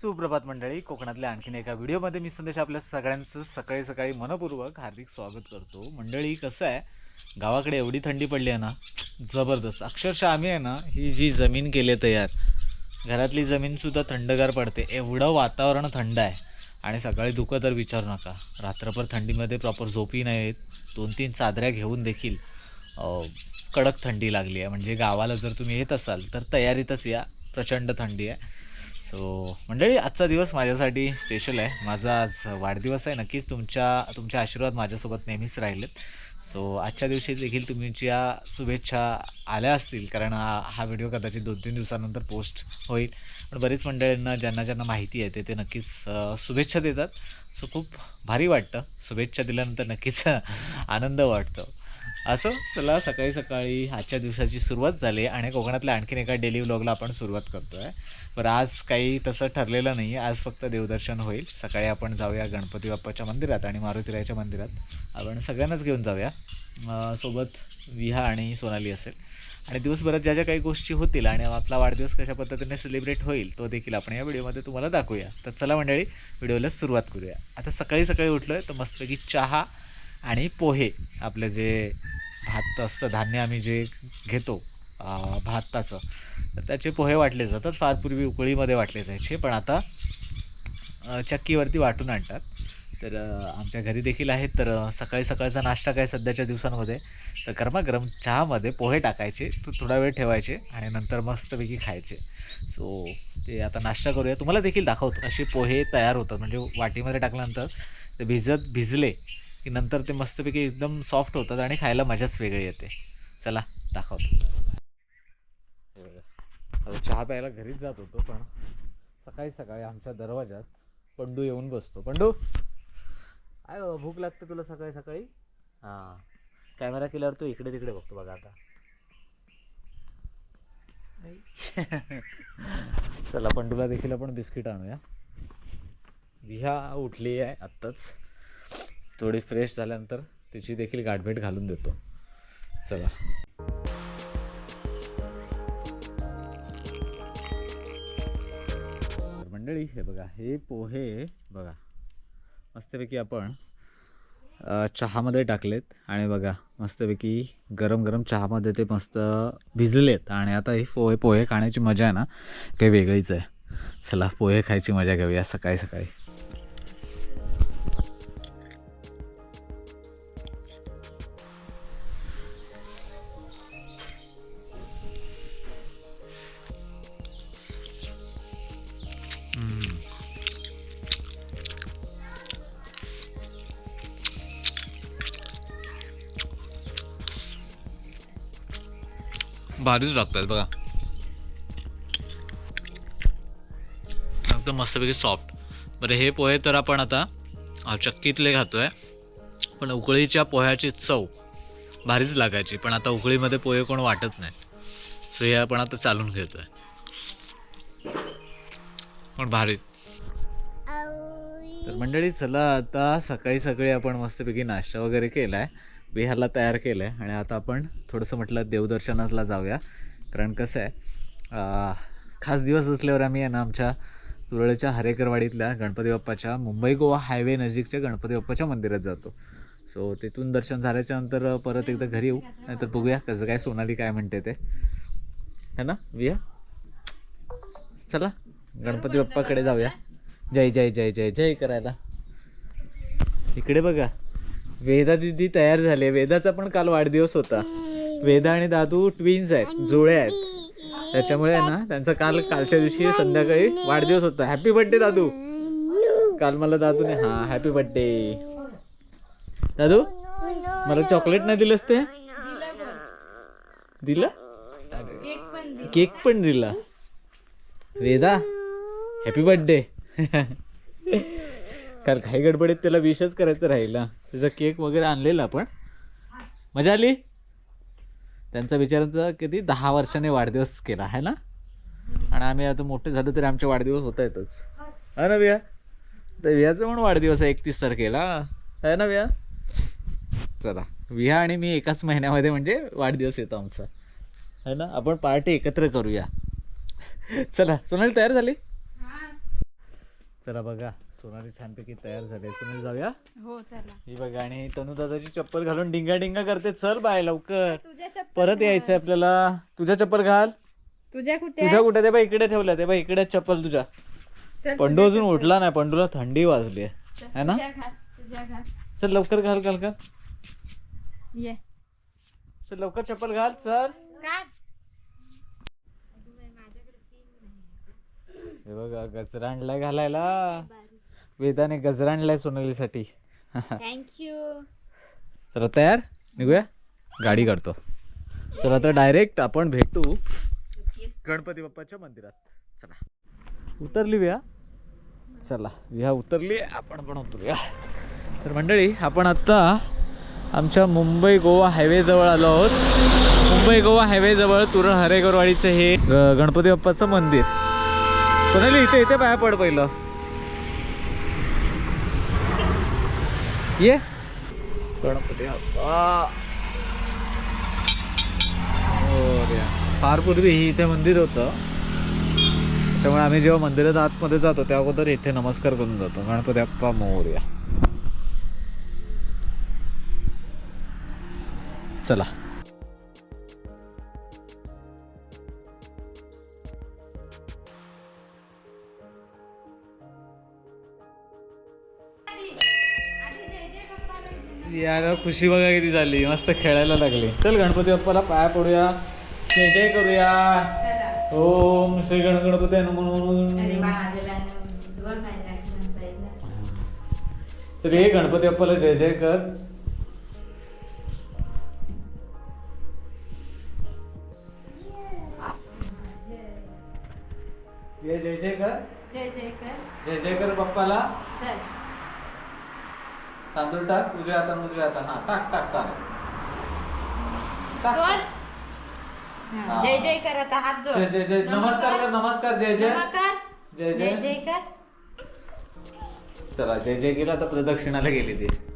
सुप्रभात मंडळी. कोकणातल्या आणखीन एका व्हिडिओमध्ये मी संदेश आपल्या सगळ्यांचं सकाळी सकाळी मनपूर्वक हार्दिक स्वागत करतो. मंडळी कसं आहे? गावाकडे एवढी थंडी पडली आहे ना जबरदस्त. अक्षरशः आम्ही आहे ना ही जी जमीन केली आहे तयार घरातली जमीनसुद्धा थंडगार पडते. एवढं वातावरण थंड आहे. आणि सकाळी धुकं तर विचारू नका. रात्रभर थंडीमध्ये प्रॉपर झोपी नाही येत. दोन तीन चादऱ्या घेऊन देखील कडक थंडी लागली आहे. म्हणजे गावाला जर तुम्ही येत असाल तर तयारीतच या. प्रचंड थंडी आहे. सो मंडळी आजचा दिवस माझ्यासाठी स्पेशल आहे. माझा आज वाढदिवस आहे. नक्कीच तुमच्या तुमचे आशीर्वाद माझ्यासोबत नेहमीच राहिलेत. सो आजच्या दिवशी देखील तुमच्या शुभेच्छा आल्या असतील. कारण हा व्हिडिओ कदाचित दोन तीन दिवसानंतर पोस्ट होईल. पण बरेच मंडळींना ज्यांना ज्यांना माहिती आहे ते ते नक्कीच शुभेच्छा देतात. सो खूप भारी वाटतं. शुभेच्छा दिल्यानंतर नक्कीच आनंद वाटतो. असं? चला सकाळी सकाळी आजच्या दिवसाची सुरुवात झाली आणि कोकणातल्या आणखीन एका डेली व्लॉगला आपण सुरुवात करतो आहे पर आज काही तसं ठरलेलं नाही. आहे आज फक्त देवदर्शन होईल. सकाळी आपण जाऊया गणपती बाप्पाच्या मंदिरात आणि मारुतीरायाच्या मंदिरात. आपण सगळ्यांनाच घेऊन जाऊया. सोबत विहा आणि सोनाली असेल. आणि दिवसभरात ज्या ज्या काही गोष्टी होतील आणि आपला वाढदिवस कशा पद्धतीने सेलिब्रेट होईल तो देखील आपण या व्हिडिओमध्ये तुम्हाला दाखवूया. तर चला मंडळी व्हिडिओला सुरुवात करूया. आता सकाळी सकाळी उठलो आहे तर मस्तपैकी चहा आणि पोहे आपलं जे भात असतं धान्य आम्ही जे घेतो भाताचं तर त्याचे पोहे वाटले जातात. फार पूर्वी उकळीमध्ये वाटले जायचे पण आता चक्कीवरती वाटून आणतात. तर आमच्या घरी देखील आहेत. तर सकाळी सकाळचा नाश्ता काय सध्याच्या दिवसांमध्ये? तर गरमागरम चहामध्ये पोहे टाकायचे तो थोडा वेळ ठेवायचे आणि नंतर मस्तपैकी खायचे. सो ते आता नाश्ता करूया. तुम्हाला देखील दाखवतो. असे पोहे तयार होतात. म्हणजे वाटीमध्ये टाकल्यानंतर ते भिजत भिजले की नंतर ते मस्तपैकी एकदम सॉफ्ट होतात आणि खायला मजाच वेगळी येते. चला दाखवतो. आता चहा प्यायला घरीच जात होतो पण सकाळी सकाळी आमच्या दरवाजात पंडू येऊन बसतो. पंडू? काय बाबा, भूक लागते तुला सकाळी सकाळी? हां. कॅमेरा केल्यावर तू इकडे तिकडे बघतो बघा आता. चला पंडूला देखील आपण बिस्किट आणूया. विहा उठली आहे आत्ताच. थोडी फ्रेश झाल्यानंतर तिची देखील गाठभेट घालून देतो. चला. मंडळी हे बघा हे पोहे बघा मस्तपैकी आपण चहामध्ये टाकलेत आणि बघा मस्तपैकी गरम गरम चहामध्ये ते मस्त भिजलेत आणि आता ही पोहे पोहे खाण्याची मजा आहे ना काही वेगळीच आहे. चला पोहे खायची मजा घेऊया सकाळी सकाळी भारीच लागतात बघा एकदम मस्तपैकी सॉफ्ट बरं हे पोहे तर आपण आता चक्कीतले खातोय पण उकळीच्या पोह्याची चव भारीच लागायची पण आता उकळीमध्ये पोहे कोण वाटत नाही सो हे आपण आता चालून घेतोय. पण भारी. तर मंडळी चला आता सकाळी सकाळी आपण मस्तपैकी नाश्ता वगैरे केला आहे विहारला तयार केलं आहे आणि आता आपण थोडंसं म्हटलं देवदर्शनाला जाऊया. कारण कसं आहे खास दिवस असल्यावर आम्ही आहे ना आमच्या तुरळच्या हरेकरवाडीतल्या गणपती बाप्पाच्या मुंबई गोवा हायवे नजीकच्या गणपती बाप्पाच्या मंदिरात जातो. सो तिथून दर्शन झाल्याच्यानंतर परत एकदा घरी येऊ नाहीतर बघूया कसं काय सोनाली काय म्हणते ते. है ना विया? चला गणपती बाप्पाकडे जाऊया. जय जय जय जय जय करायला. इकडे बघा. वेदा दिदी तयार झाले वेदाचा पण काल वाढदिवस होता. वेदा आणि दादू ट्विन्स आहेत जुळे आहेत. त्याच्यामुळे आहे ना त्यांचा काल कालच्या दिवशी संध्याकाळी वाढदिवस होता. हॅपी बर्थडे दादू. काल मला दादूने हा हॅपी बर्थडे दादू मला चॉकलेट नाही दिलंस ते? दिलं? केक पण दिला. वेदा हॅपी बर्थडे काल काही गडबडीत त्याला विशच करायचं राहिला. त्याचा केक वगैरे आणलेला आपण. मजा आली? त्यांचा बिचारांचा किती? दहा वर्षाने वाढदिवस केला आहे ना? आणि आम्ही आता मोठे झालो तरी आमचे वाढदिवस होत आहेतच. आहे ना विया? तर वियाचा पण वाढदिवस आहे एकतीस तारखेला. आहे ना विया? चला. विहा आणि मी एकाच महिन्यामध्ये म्हणजे वाढदिवस येतो आमचा. है ना? आपण पार्टी एकत्र करूया. चला. सोनाली तयार झाली? चला बघा. सोनाली छानपैकी तयार झाले सोनाली जाऊया? हो चला. ही बघा आणि तनु दादाची चप्पल घालून डिंगा डिंगा करते. चल बाय लवकर. तुझ्या चप्पल परत यायचंय आपल्याला. तुझ्या चप्पल घाल. तुझ्या कुठे तुझ्या कुठे? ते बा इकडे ठेवल्या ते बा इकडे चप्पल तुझ्या. चल, पंडू अजून उठला नाही. पंडूला थंडी वाजली आहे. है ना? तुझ्या घाल तुझ्या घाल. चल लवकर घाल घाल घाल. ये. चल लवकर चप्पल घाल चल. काय हे बघा गजरा आणलाय घालायला वेदाने गजरा आणलाय सोनालीसाठी. थँक्यू चला तयार? निघूया? गाडी काढतो. चला आता डायरेक्ट आपण भेटू गणपती बाप्पाच्या मंदिरात. चला. उतरली विहा. चला विहा उतरली आपण पण उतरूया. तर मंडळी आपण आत्ता आमच्या मुंबई गोवा हायवे जवळ आलो आहोत. मुंबई गोवा हायवे जवळ तुरळ हरेगरवाडीचं हे गणपती बाप्पाचं मंदिर. सोनाली इथे इथे पाया पड पहिलं. ये। गणपती. फार पूर्वी ही इथे मंदिर होतं. त्यामुळे आम्ही जेव्हा मंदिरात आतमध्ये जातो त्या अगोदर इथे नमस्कार करून जातो. गणपती बाप्पा मोर्या चला. यार खुशी बघा किती झाली. मस्त खेळायला लागली. चल गणपती बाप्पाला पाया पडूया. जय जय करूया. ओम श्री गण गणपती. तर हे गणपती बाप्पाला जय जय कर. ये जय जय कर. जय जय कर. जय जय कर बाप्पाला. तांदूळ टाक उजव्या हाताने उजव्या हाताने. हा टाक टाक चालेल. टाक. हा. जय जय कर आता हात जोड. जय जय जय. नमस्कार कर नमस्कार जय जय. नमस्कार. जय जय. जय जय कर. चला जय जय केलं आता प्रदक्षिणाला गेली ती.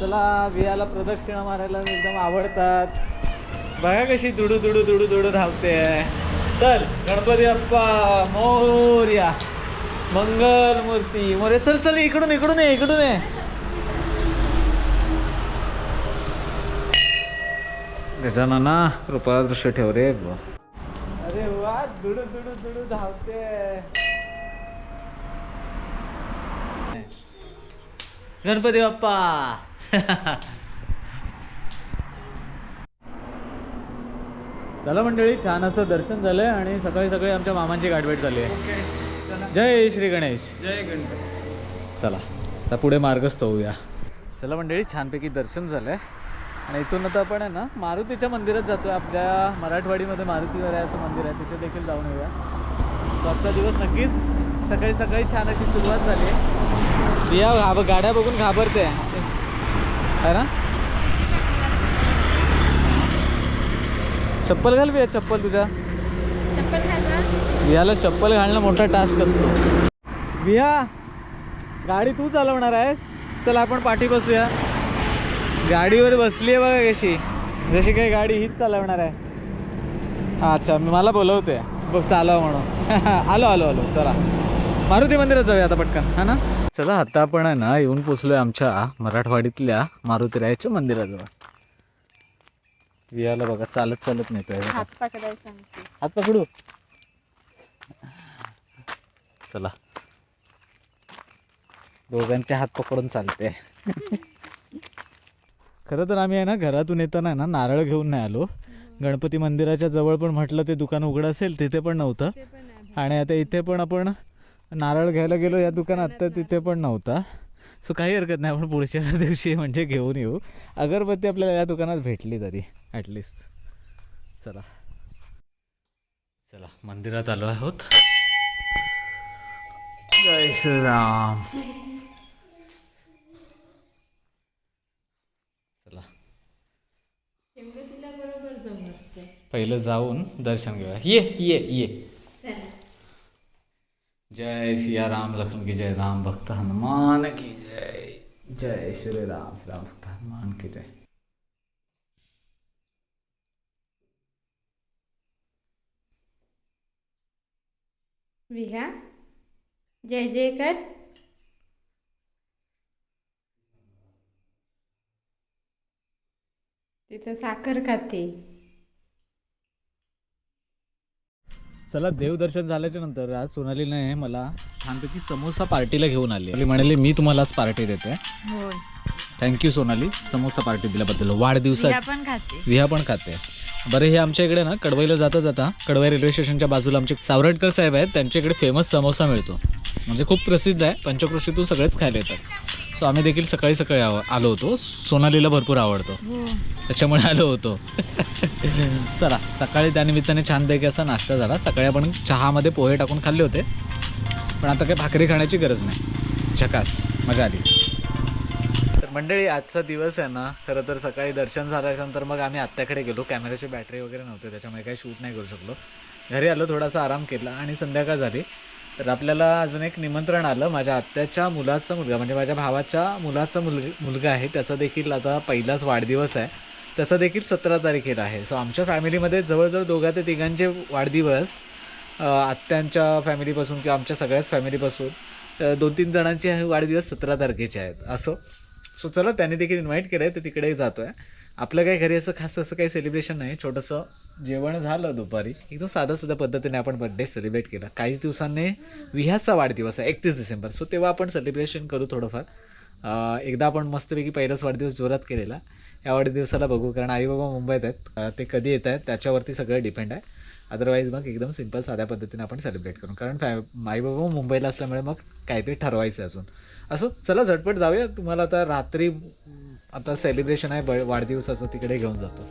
चला वियाला प्रदक्षिणा मारायला एकदम आवडतात. बघा कशी दुडू दुडू दुडू दुडू धावते. चल गणपती अप्पा मोर्या मंगल मूर्ती मोरे चल चल इकडून इकडून ये इकडून ये. गजानना कृपा दृश्य ठेव रे. अरे वा दुडू दुडू दुडू धावते. गणपती बाप्पा. चला मंडळी छान असं दर्शन झालंय आणि सकाळी सकाळी आमच्या मामांची गाठभेट झाली आहे. जय श्री गणेश. जय गणपती चला आता पुढे मार्गस्थ होऊया चला मंडळी छानपैकी दर्शन झालंय. आणि इथून आता आपण आहे ना मारुतीच्या मंदिरात जातोय. आपल्या मराठवाडीमध्ये मारुती वऱ्याचं मंदिर आहे. तिथे देखील जाऊन येऊया. तो आजचा दिवस नक्कीच सकाळी सकाळी छान अशी सुरुवात झाली घाब गाड्या बघून घाबरते. आहे ना चप्पल घाल बिया चप्पल तुझ्या. घालवा बियाला चप्पल घालणं मोठा टास्क असतो. बिया गाडी तू चालवणार आहेस? चल आपण पाठी बसूया. गाडीवर बसली आहे बघा कशी. जशी काही गाडी हीच चालवणार आहे. अच्छा मी मला बोलवते बघ चालव म्हणून. आलो आलो आलो. चला. मारुती मंदिरात जाऊया आता पटकन. हा ना? चला आता आपण आहे ना येऊन पोचलोय आमच्या मराठवाडीतल्या मारुतीरायाच्या मंदिराजवळ. बियाला बघा चालत चालत नेतोय बघा. हात पकडू. चला. दोघांचे हात पकडून चालते. खरं तर आम्ही आहे ना घरातून येताना आहे ना नारळ घेऊन नाही आलो. गणपती मंदिराच्या जवळ पण म्हटलं ते दुकान उघडं असेल तिथे पण नव्हतं. आहे. आणि आता इथे पण आपण नारळ घ्यायला गेलो या दुकानात तर तिथे पण नव्हता. सो काही हरकत नाही आपण पुढच्या दिवशी म्हणजे घेऊन येऊ. अगरबत्ती आपल्याला या दुकानात भेटली तरी ॲटलिस्ट चला. चला मंदिरात आलो आहोत. जय श्रीराम. चला. पहिलं जाऊन दर्शन घेऊया. ये ये ये. जय सिया राम लक्ष्मण की जय, राम भक्त हनुमान की जय। जय श्री राम श्री राम भक्त हनुमान की जय। जय जय कर तिथं साखर खाते. चला देवदर्शन झाल्याच्यानंतर आज सोनालीने मला छानपैकी समोसा पार्टीला घेऊन आली. ती म्हणाली मी तुम्हाला आज पार्टी देते. होय. थँक्यू सोनाली. समोसा पार्टी दिल्याबद्दल. वाढदिवसात पण खाते. विहा पण खाते. बरं हे आमच्या इकडे ना कडवईला जाता जाता कडवई रेल्वे स्टेशनच्या बाजूला आमचे सावरटकर साहेब आहेत त्यांच्या इकडे फेमस समोसा मिळतो. म्हणजे खूप प्रसिद्ध आहे. पंचकृषीतून सगळेच खायला येतात. सो आम्ही देखील सकाळी सकाळी आव- आलो होतो. सोनालीला भरपूर आवडतो. हो. त्याच्यामुळे आलो होतो. चला सकाळी त्यानिमित्ताने छानपैकी असा नाश्ता झाला. सकाळी आपण चहामध्ये पोहे टाकून खाल्ले होते. पण आता काही भाकरी खाण्याची गरज नाही. झकास. मजा आली. तर मंडळी आजचा दिवस आहे ना खरं तर सकाळी दर्शन झाल्याच्यानंतर मग आम्ही आत्याकडे गेलो. कॅमेऱ्याची बॅटरी वगैरे नव्हते त्याच्यामुळे काही शूट नाही करू शकलो. घरी आलो थोडासा आराम केला आणि संध्याकाळ झाली. तर आपल्याला अजून एक निमंत्रण आलं. माझ्या आत्याच्या मुलाचा मुलगा म्हणजे माझ्या भावाच्या मुलाचा मुल मुलगा आहे. त्याचा देखील आता पहिलाच वाढदिवस आहे. त्याचा देखील सतरा तारखेला आहे. सो आमच्या फॅमिलीमध्ये जवळजवळ दोघा ते तिघांचे वाढदिवस आत्यांच्या फॅमिलीपासून किंवा आमच्या सगळ्याच फॅमिलीपासून दोन तीन जणांचे वाढदिवस सतरा तारखेचे आहेत. असं. सो चला त्यांनी देखील इन्व्हाइट केलं आहे तर तिकडे जातो आहे आपलं काही घरी असं खास असं काही सेलिब्रेशन नाही. छोटंसं जेवण झालं दुपारी. एकदम साध्यासुद्धा पद्धतीने आपण बड्डे सेलिब्रेट केला. काहीच दिवसांनी विह्याचा वाढदिवस आहे एकतीस डिसेंबर. सो तेव्हा आपण सेलिब्रेशन करू थोडंफार. एकदा आपण मस्तपैकी पहिलाच वाढदिवस जोरात केलेला. या वाढदिवसाला बघू कारण आई बाबा मुंबईत आहेत. ते कधी येत आहेत त्याच्यावरती सगळं डिपेंड आहे. अदरवाईज मग एकदम सिंपल साध्या पद्धतीने आपण सेलिब्रेट करू. कारण फॅ आई बाबा मुंबईला असल्यामुळे मग काहीतरी ठरवायचं अजून. असं चला झटपट जाऊया. तुम्हाला आता रात्री आता सेलिब्रेशन आहे ब वाढदिवसाचं तिकडे घेऊन जातो.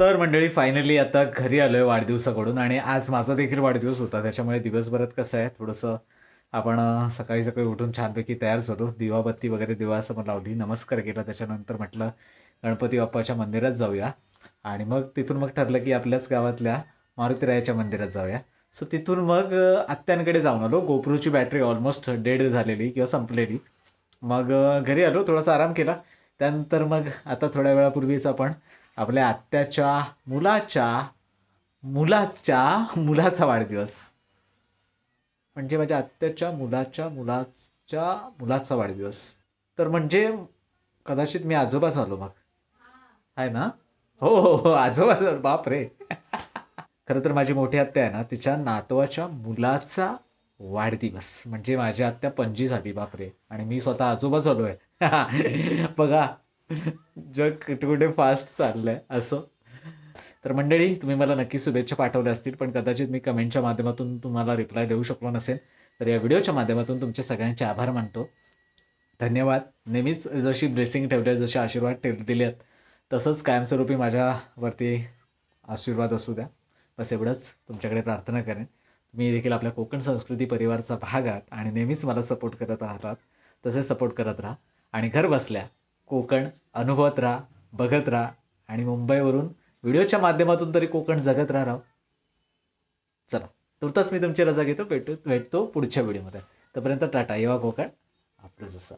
तर मंडळी फायनली आता घरी आलो आहे वाढदिवसाकडून आणि आज माझा देखील वाढदिवस होता. त्याच्यामुळे दिवसभरात कसं आहे थोडंसं आपण सकाळी सकाळी उठून छानपैकी तयार झालो. दिवाबत्ती वगैरे दिवासमोर लावली नमस्कार केला त्याच्यानंतर म्हटलं गणपती बाप्पाच्या मंदिरात जाऊया. आणि मग तिथून मग ठरलं की आपल्याच गावातल्या मारुतीरायाच्या मंदिरात जाऊया. सो तिथून मग आत्यांकडे जाऊन आलो. गोप्रूची बॅटरी ऑलमोस्ट डेड झालेली किंवा संपलेली. मग घरी आलो थोडासा आराम केला. त्यानंतर मग आता थोड्या वेळापूर्वीच आपण आपल्या आत्याच्या मुलाच्या मुलाच्या मुलाचा वाढदिवस. म्हणजे माझ्या आत्याच्या मुलाच्या मुलाच्या मुलाचा वाढदिवस. तर म्हणजे कदाचित मी आजोबा झालो मग. आहे ना? हो हो हो आजोबा झालो. बाप रे. खरं तर माझी मोठी आत्या आहे ना तिच्या नातवाच्या मुलाचा वाढदिवस. म्हणजे माझी आत्या पणजी झाली बापरे आणि मी स्वतः आजोबा झालो आहे बघा जग कुठे कुठे फास्ट चाललंय असं. तर मंडळी तुम्ही मला नक्की शुभेच्छा पाठवल्या असतील पण कदाचित मी कमेंटच्या माध्यमातून तुम्हाला रिप्लाय देऊ शकलो नसेल. तर या व्हिडिओच्या माध्यमातून तुमचे सगळ्यांचे आभार मानतो. धन्यवाद. नेहमीच जशी ब्लेसिंग ठेवल्या जसे आशीर्वाद ठेव दिलेत तसंच कायमस्वरूपी माझ्यावरती आशीर्वाद असू द्या. बस एवढंच. तुमच्याकडे प्रार्थना करेन. तुम्ही देखील आपल्या कोकण संस्कृती परिवाराचा भाग आहात आणि नेहमीच मला सपोर्ट करत राहतात. तसेच सपोर्ट करत राहा. आणि घर बसल्या कोकण अनुभवत राहा बघत राहा आणि मुंबईवरून व्हिडिओच्या माध्यमातून तरी कोकण जगत राहा चला तुर्तास मी तुमची रजा घेतो भेटू भेटतो पुढच्या व्हिडिओमध्ये. तोपर्यंत टाटा येवा कोकण आपलं जसं.